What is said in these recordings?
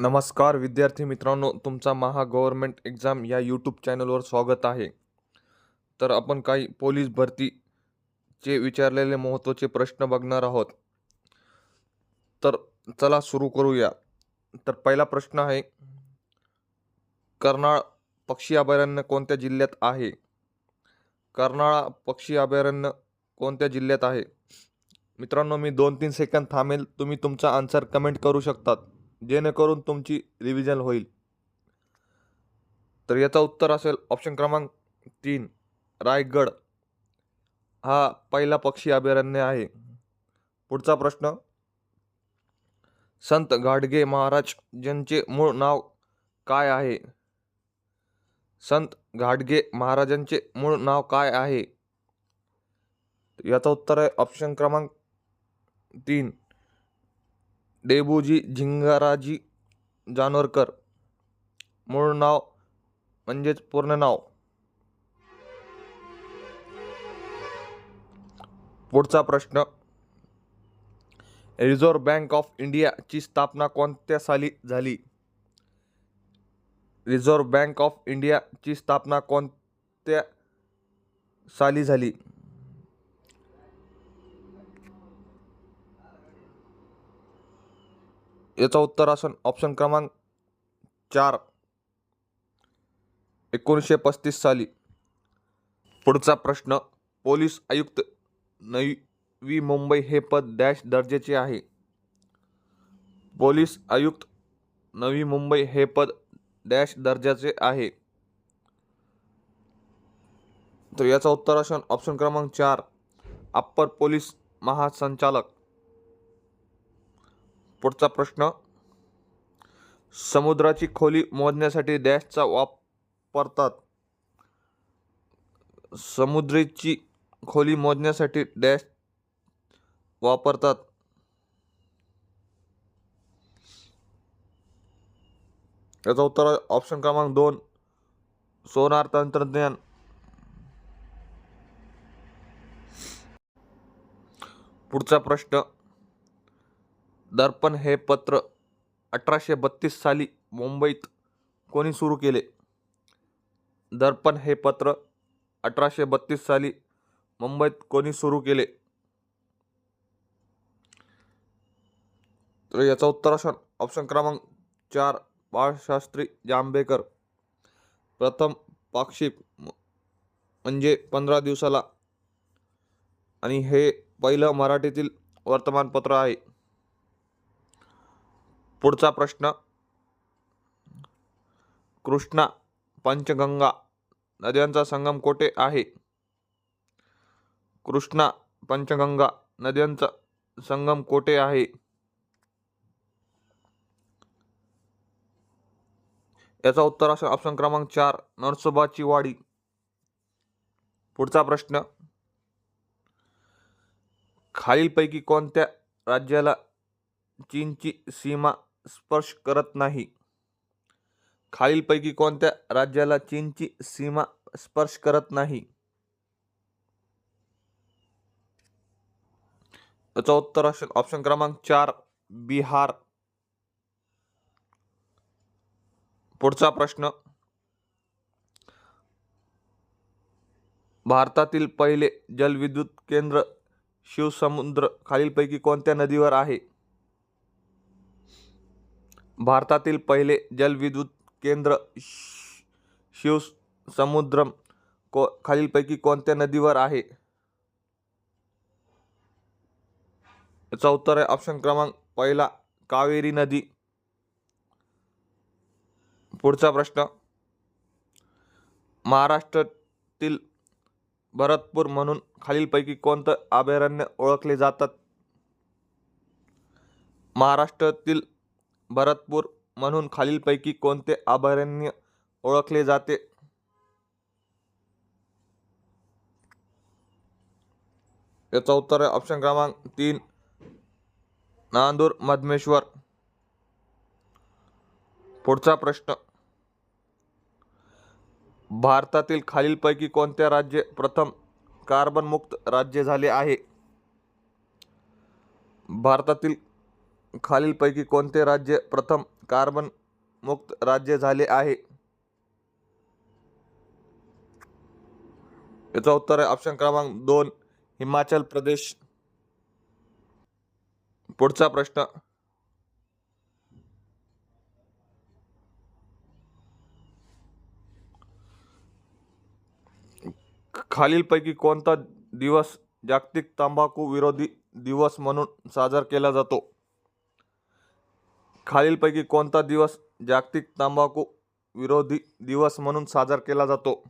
नमस्कार विद्यार्थी मित्रांनो तुमचा महा गव्हर्मेंट एक्झाम या यूट्यूब चॅनलवर स्वागत आहे. तर आपण काही पोलीस भरतीचे विचारलेले महत्त्वाचे प्रश्न बघणार आहोत. तर चला सुरू करूया. तर पहिला प्रश्न आहे कर्नाळ पक्षी अभयारण्य कोणत्या जिल्ह्यात आहे? कर्नाळा पक्षी अभयारण्य कोणत्या जिल्ह्यात आहे? मित्रांनो मी दोन तीन सेकंद थांबेल तुम्ही तुमचा आन्सर कमेंट करू शकतात. जेणेकरून तुमची रिव्हिजन होईल. तर याचा उत्तर असेल ऑप्शन क्रमांक तीन रायगड. हा पहिला पक्षी अभयारण्य आहे. पुढचा प्रश्न संत गाडगे महाराज ज्यांचे मूळ नाव काय आहे? संत गाडगे महाराजांचे मूळ नाव काय आहे? याचं उत्तर आहे ऑप्शन क्रमांक तीन डेबूजी झिंगाराजी जानोरकर. मूळ नाव म्हणजेच पूर्ण नाव. पुढचा प्रश्न. रिझर्व्ह बँक ऑफ इंडियाची स्थापना कोणत्या साली झाली? रिझर्व्ह बँक ऑफ इंडियाची स्थापना कोणत्या साली झाली? याचं उत्तर असेल ऑप्शन क्रमांक चार एकोणीसशे पस्तीस साली. पुढचा प्रश्न पोलीस आयुक्त नवी मुंबई हे पद डॅश दर्जाचे आहे. पोलीस आयुक्त नवी मुंबई हे पद डॅश दर्जाचे आहे. तर याचं उत्तर असेल ऑप्शन क्रमांक चार अप्पर पोलीस महासंचालक. पुढचा प्रश्न. समुद्राची खोली मोजण्यासाठी डॅशचा वापरतात. समुद्रीची खोली मोजण्यासाठी डॅश वापरतात. याचं उत्तर आहे ऑप्शन क्रमांक दोन सोनार तंत्रज्ञान. पुढचा प्रश्न दर्पण हे पत्र अठराशे बत्तीस साली मुंबईत कोणी सुरू केले? दर्पण हे पत्र अठराशे बत्तीस साली मुंबईत कोणी सुरू केले? तर याचं उत्तर असेल ऑप्शन क्रमांक चार बाळशास्त्री जांभेकर. प्रथम पाक्षिक म- म्हणजे पंधरा दिवसाला. आणि हे पहिलं मराठीतील वर्तमानपत्र आहे. पुढचा प्रश्न. कृष्णा पंचगंगा नद्यांचा संगम कोठे आहे? कृष्णा पंचगंगा नद्यांचा संगम कोठे आहे? याचा उत्तर असेल ऑप्शन क्रमांक चार नरसोबाची वाडी पुढचा प्रश्न. खालीलपैकी कोणत्या राज्याला चीनची सीमा स्पर्श करत नाही. खालीलपैकी कोणत्या राज्याला चीनची सीमा स्पर्श करत नाही? याचा उत्तर असेल ऑप्शन क्रमांक चार बिहार. पुढचा प्रश्न. भारतातील पहिले जलविद्युत केंद्र शिवसमुद्र खालीलपैकी कोणत्या नदीवर आहे? भारतातील पहिले जलविद्युत केंद्र श- शिवसमुद्रम को खालीलपैकी कोणत्या नदीवर आहे? याचा उत्तर आहे ऑप्शन क्रमांक पहिला कावेरी नदी. पुढचा प्रश्न महाराष्ट्रातील भरतपूर म्हणून खालीलपैकी कोणतं अभयारण्य ओळखले जातात? महाराष्ट्रातील भरतपूर म्हणून खालीलपैकी कोणते अभयारण्य ओळखले जाते? याचं उत्तर आहे ऑप्शन क्रमांक तीन नांदूर मधमेश्वर. पुढचा प्रश्न. भारतातील खालीलपैकी कोणत्या राज्य प्रथम कार्बनमुक्त राज्य झाले आहे? भारतातील खालीलपैकी कोणते राज्य प्रथम कार्बन मुक्त राज्य झाले आहे? याचं उत्तर आहे ऑप्शन क्रमांक दोन हिमाचल प्रदेश. पुढचा प्रश्न. खालीलपैकी कोणता दिवस जागतिक तंबाखू विरोधी दिवस म्हणून साजरा केला जातो? खालीलपैकी कोणता दिवस जागतिक तंबाखू विरोधी दिवस म्हणून साजरा केला जातो?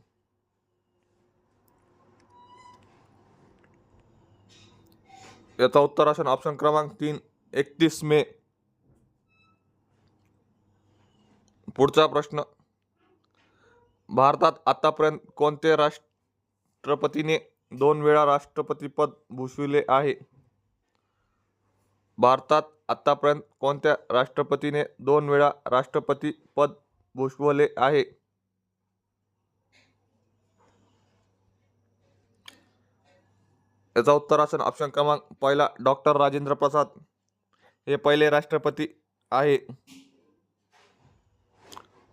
याचा उत्तर असेल ऑप्शन क्रमांक तीन एकतीस मे. पुढचा प्रश्न. भारतात आतापर्यंत कोणते राष्ट्रपतीने दोन वेळा राष्ट्रपतीपद भूषविले आहे? भारतात आत्तापर्यंत कोणत्या राष्ट्रपतीने दोन वेळा राष्ट्रपती पद भूषवले आहे? याचा उत्तर असेल ऑप्शन क्रमांक पहिला डॉक्टर राजेंद्र प्रसाद. हे पहिले राष्ट्रपती आहे.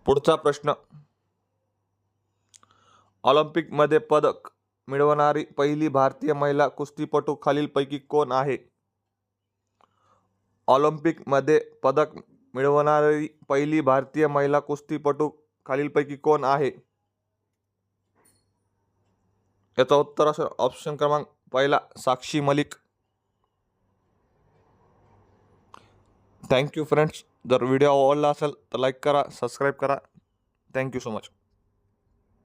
पुढचा प्रश्न. ऑलिम्पिकमध्ये पदक मिळवणारी पहिली भारतीय महिला कुस्तीपटू खालीलपैकी कोण आहे? ऑलिम्पिकमध्ये पदक मिळवणारी पहिली भारतीय महिला कुस्तीपटू खालीलपैकी कोण आहे? याचं उत्तर असेल ऑप्शन क्रमांक पहिला Sakshi Malik. Thank you friends जर व्हिडिओ आवडला असेल तर लाईक करा सबस्क्राईब करा. Thank you so much